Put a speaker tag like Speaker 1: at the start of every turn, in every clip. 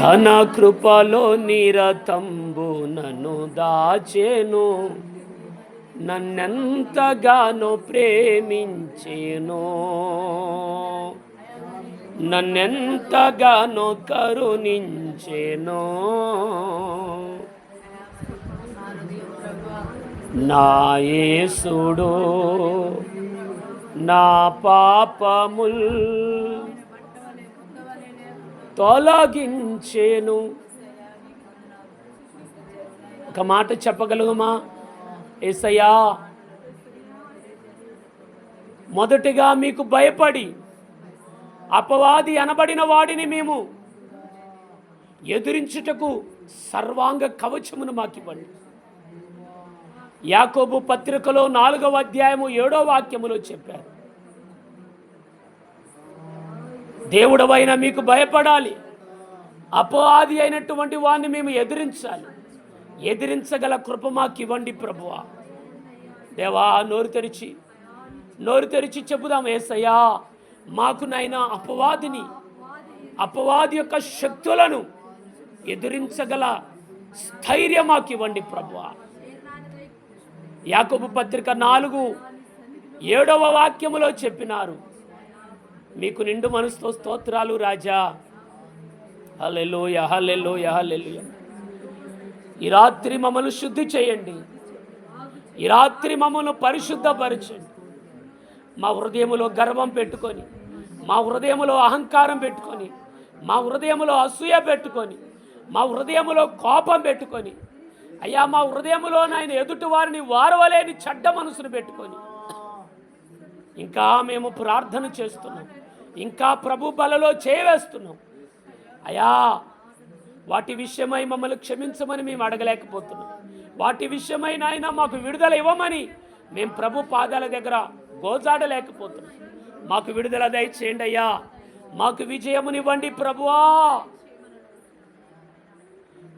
Speaker 1: తన కృపలో నిరతంబు నన్ను దాచెను. నన్నెంతగానో ప్రేమించేను. నన్నెంతగానో కరుణించేను. నా యేసుడు నా పాపముల్ తొలగించేను. ఒక మాట చెప్పగలుగుమా? ఏసయ్యా మొదటిగా మీకు భయపడి అపవాది అనబడిన వాడిని మేము ఎదురించుటకు సర్వాంగ కవచమును మాకివ్వండి. యాకోబు పత్రికలో నాలుగవ అధ్యాయము ఏడో వాక్యములో చెప్పారు. దేవుడవైన మీకు భయపడాలి. అపవాది అయినటువంటి వాడిని మేము ఎదిరించాలి. ఎదిరించగల కృప మాకు ఇవ్వండి ప్రభువా. దేవా నోరు తెరిచి నోరు తెరిచి చెబుదాం ఏసయ్యా. మాకు నైనా అపవాదిని అపవాది యొక్క శక్తులను ఎదిరించగల స్థైర్యం మాకు ఇవ్వండి ప్రభువా. యాకబు పత్రిక నాలుగు ఏడవ వాక్యములో చెప్పినారు. మీకు నిండు మనసుతో స్తోత్రాలు రాజా. హలెలు యహలెలు యహలెలు ఈ రాత్రి మమ్మల్ని శుద్ధి చేయండి. ఈ రాత్రి మమ్మల్ని పరిశుద్ధపరచండి. మా హృదయములో గర్వం పెట్టుకొని మా హృదయములో అహంకారం పెట్టుకొని మా హృదయములో అసూయ పెట్టుకొని మా హృదయములో కోపం పెట్టుకొని అయ్యా మా హృదయములో నాయన ఎదుటి వారిని వారవలేని చెడ్డ మనసును పెట్టుకొని ఇంకా మేము ప్రార్థన చేస్తున్నాం. ఇంకా ప్రభు బలలో చేయవేస్తున్నాం అయా వాటి విషయమై మమ్మల్ని క్షమించమని మేము అడగలేకపోతున్నాం. వాటి విషయమై నాయన మాకు విడుదల ఇవ్వమని మేము ప్రభు పాదాల దగ్గర గోజాడలేకపోతున్నాం. మాకు విడుదల దయచేయండి అయ్యా. మాకు విజయమునివ్వండి ప్రభువా.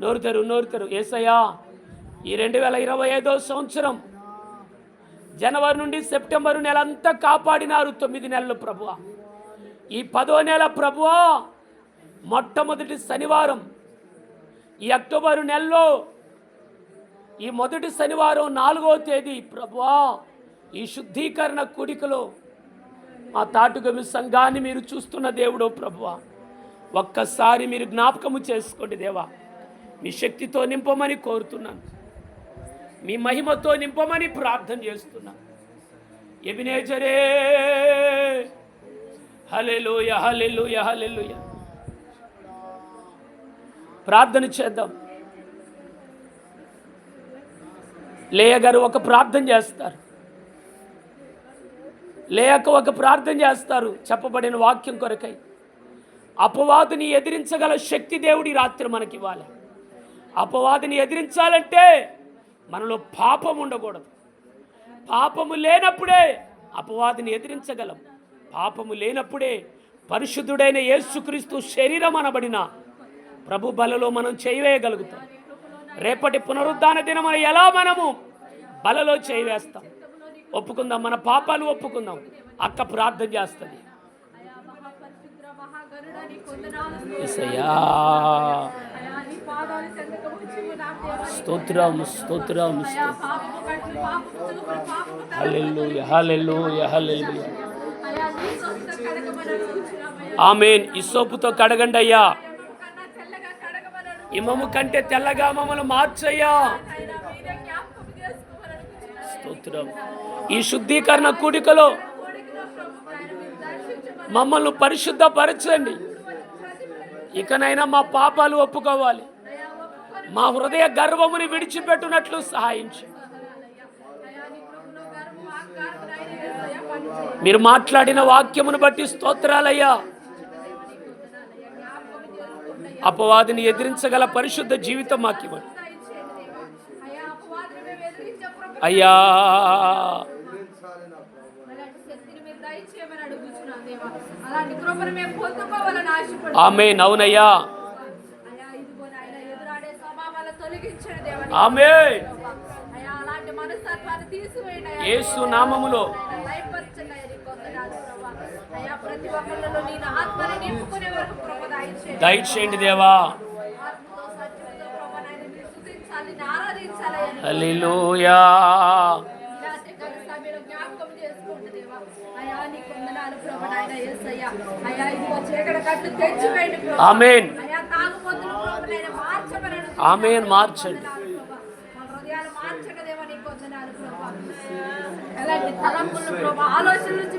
Speaker 1: నోరుతారు నోరుతరు. ఏసయ్యా ఈ రెండు వేల ఇరవై ఐదో సంవత్సరం జనవరి నుండి సెప్టెంబరు నెలంతా కాపాడినారు తొమ్మిది నెలలు ప్రభువా. ఈ పదో నెల ప్రభువా మొట్టమొదటి శనివారం. ఈ అక్టోబరు నెలలో ఈ మొదటి శనివారం నాలుగో తేదీ ప్రభువా ఈ శుద్ధీకరణ కూడికలో మా తాటుగమి సంఘాన్ని మీరు చూస్తున్న దేవుడు ప్రభువా. ఒక్కసారి మీరు జ్ఞాపకము చేసుకోండి దేవా. మీ శక్తితో నింపమని కోరుతున్నాను. మీ మహిమతో నింపమని ప్రార్థన చేస్తున్నాను. ఎబినేజరే హలెలుయ హలెలుయ హలెలుయ ప్రార్థన చేద్దాం. లేయ గారు ఒక ప్రార్థన చేస్తారు. లేక ఒక ప్రార్థన చేస్తారు. చెప్పబడిన వాక్యం కొరకై. అపవాదిని ఎదిరించగల శక్తి దేవుడి రాత్రి మనకి ఇవ్వాలి అపవాదిని ఎదిరించాలంటే మనలో పాపం ఉండకూడదు. పాపము లేనప్పుడే అపవాదిని ఎదిరించగలం. పాపము లేనప్పుడే పరిశుద్ధుడైన యేసుక్రీస్తు శరీరం అనబడిన ప్రభు బలలో మనం చేయవేయగలుగుతాం. రేపటి పునరుద్ధాన దినమున ఎలా మనము బలలో చేయవేస్తాం? ఒప్పుకుందాం మన పాపాలు ఒప్పుకుందాం. అక్క ప్రార్థన చేస్తుంది. స్తోత్రం స్తోత్రం
Speaker 2: పాపము కట్లు
Speaker 1: ఆమెన్. ఇసోపుతో కడగండి అయ్యా ఇమము కంటే తెల్లగా మమ్మల్ని మార్చయ్యా. స్తోత్రం. ఈ శుద్ధీకరణ కూడికలో మమ్మల్ని పరిశుద్ధపరచండి. ఇకనైనా మా పాపాలు ఒప్పుకోవాలి. మా హృదయ గర్వముని విడిచిపెట్టునట్లు సహాయించు
Speaker 2: అయా నీ కృపలో గర్వము అహంకారము నాయన యేసయ్య పని చేయండి
Speaker 1: మీరు మాట్లాడిన వాక్యమును బట్టి స్తోత్రాలయ్యా. అపవాదిని ఎదిరించగల పరిశుద్ధ జీవితం మాకు ఇవ్వండి
Speaker 2: దయచేయండి దేవా అయా అపవాదిని మేము ఎదిరించే ప్రభు
Speaker 1: అయ్యా. ఆమె నవునయ్యా ఆమె యేసు నామములో.
Speaker 2: దయచేయండి.
Speaker 1: చేయండి దేవా.
Speaker 2: Hallelujah
Speaker 1: amen. ఆమెన్ మార్చండి.
Speaker 2: ఆలోచన నుంచి